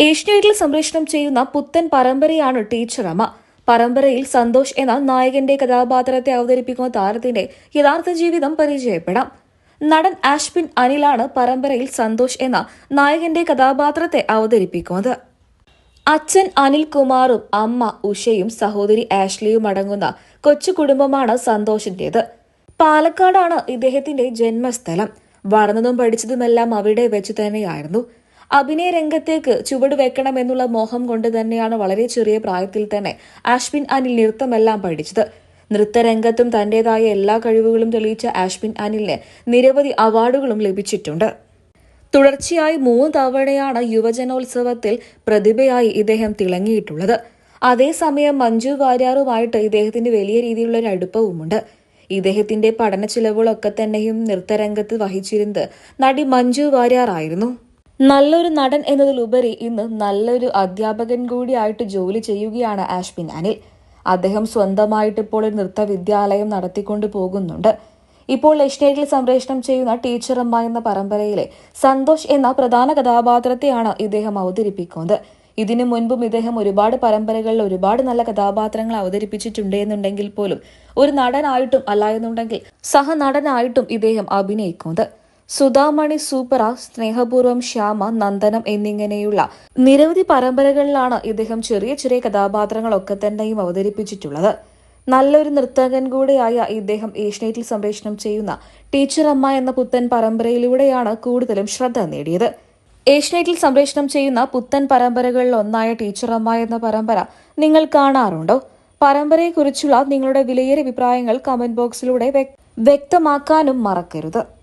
ഏഷ്യനെറ്റിൽ സംപ്രേഷണം ചെയ്യുന്ന പുത്തൻ പരമ്പരയാണ് ടീച്ചർ അമ്മ. പരമ്പരയിൽ സന്തോഷ് എന്ന നായകന്റെ കഥാപാത്രത്തെ അവതരിപ്പിക്കുന്ന താരത്തിന്റെ യഥാർത്ഥ ജീവിതം പരിചയപ്പെടാം. നടൻ ആഷ്പിൻ അനിലാണ് പരമ്പരയിൽ സന്തോഷ് എന്ന നായകന്റെ കഥാപാത്രത്തെ അവതരിപ്പിക്കുന്നത്. അച്ഛൻ അനിൽകുമാറും അമ്മ ഉഷയും സഹോദരി ആഷ്ലിയും അടങ്ങുന്ന കൊച്ചു കുടുംബമാണ് സന്തോഷിന്റേത്. പാലക്കാടാണ് ഇദ്ദേഹത്തിന്റെ ജന്മസ്ഥലം. വളർന്നതും പഠിച്ചതുമെല്ലാം അവിടെ വെച്ച് തന്നെയായിരുന്നു. അഭിനയ രംഗത്തേക്ക് ചുവട് വെക്കണമെന്നുള്ള മോഹം കൊണ്ട് തന്നെയാണ് വളരെ ചെറിയ പ്രായത്തിൽ തന്നെ ആഷ്പിൻ അനിൽ നൃത്തമെല്ലാം പഠിച്ചത്. നൃത്തരംഗത്തും തന്റേതായ എല്ലാ കഴിവുകളും തെളിയിച്ച ആഷ്പിൻ അനിലിന് നിരവധി അവാർഡുകളും ലഭിച്ചിട്ടുണ്ട്. തുടർച്ചയായി മൂന്ന് തവണയാണ് യുവജനോത്സവത്തിൽ പ്രതിഭയായി ഇദ്ദേഹം തിളങ്ങിയിട്ടുള്ളത്. അതേസമയം മഞ്ജു വാര്യാറുമായിട്ട് ഇദ്ദേഹത്തിന് വലിയ രീതിയിലുള്ള ഒരു അടുപ്പവുമുണ്ട്. ഇദ്ദേഹത്തിന്റെ പഠന ചിലവുകളൊക്കെ തന്നെയും നൃത്തരംഗത്ത് വഹിച്ചിരുന്നത് നടി മഞ്ജു വാര്യാറായിരുന്നു നല്ലൊരു നടൻ എന്നതിലുപരി ഇന്ന് നല്ലൊരു അധ്യാപകൻ കൂടിയായിട്ട് ജോലി ചെയ്യുകയാണ് ആഷ്പിൻ അനിൽ. അദ്ദേഹം സ്വന്തമായിട്ട് ഇപ്പോൾ ഒരു നൃത്ത വിദ്യാലയം നടത്തിക്കൊണ്ട് പോകുന്നുണ്ട്. ഇപ്പോൾ ലക്ഷ്നേരിൽ സംപ്രേഷണം ചെയ്യുന്ന ടീച്ചറമ്മ എന്ന പരമ്പരയിലെ സന്തോഷ് എന്ന പ്രധാന കഥാപാത്രത്തെയാണ് ഇദ്ദേഹം അവതരിപ്പിക്കുന്നത്. ഇതിനു മുൻപും ഇദ്ദേഹം ഒരുപാട് പരമ്പരകളിൽ ഒരുപാട് നല്ല കഥാപാത്രങ്ങൾ അവതരിപ്പിച്ചിട്ടുണ്ട് എന്നുണ്ടെങ്കിൽ പോലും ഒരു നടനായിട്ടും അല്ല എന്നുണ്ടെങ്കിൽ സഹനടനായിട്ടും ഇദ്ദേഹം അഭിനയിക്കുന്നത്. സുധാമണി സൂപ്പറ സ്നേഹപൂർവം ശ്യാമ നന്ദനം എന്നിങ്ങനെയുള്ള നിരവധി പരമ്പരകളിലാണ് ഇദ്ദേഹം ചെറിയ ചെറിയ കഥാപാത്രങ്ങളൊക്കെ തന്നെയും അവതരിപ്പിച്ചിട്ടുള്ളത്. നല്ലൊരു നൃത്തകൻ കൂടെയായ ഇദ്ദേഹം ഏഷ്യനെറ്റിൽ സംപ്രേഷണം ചെയ്യുന്ന ടീച്ചർ അമ്മ എന്ന പുത്തൻ പരമ്പരയിലൂടെയാണ് കൂടുതലും ശ്രദ്ധ നേടിയത്. ഏഷ്യനെറ്റിൽ സംപ്രേഷണം ചെയ്യുന്ന പുത്തൻ പരമ്പരകളിൽ ഒന്നായ ടീച്ചർ അമ്മ എന്ന പരമ്പര നിങ്ങൾ കാണാറുണ്ടോ? പരമ്പരയെക്കുറിച്ചുള്ള നിങ്ങളുടെ വിലയേറിയ അഭിപ്രായങ്ങൾ കമന്റ് ബോക്സിലൂടെ വ്യക്തമാക്കാനും മറക്കരുത്.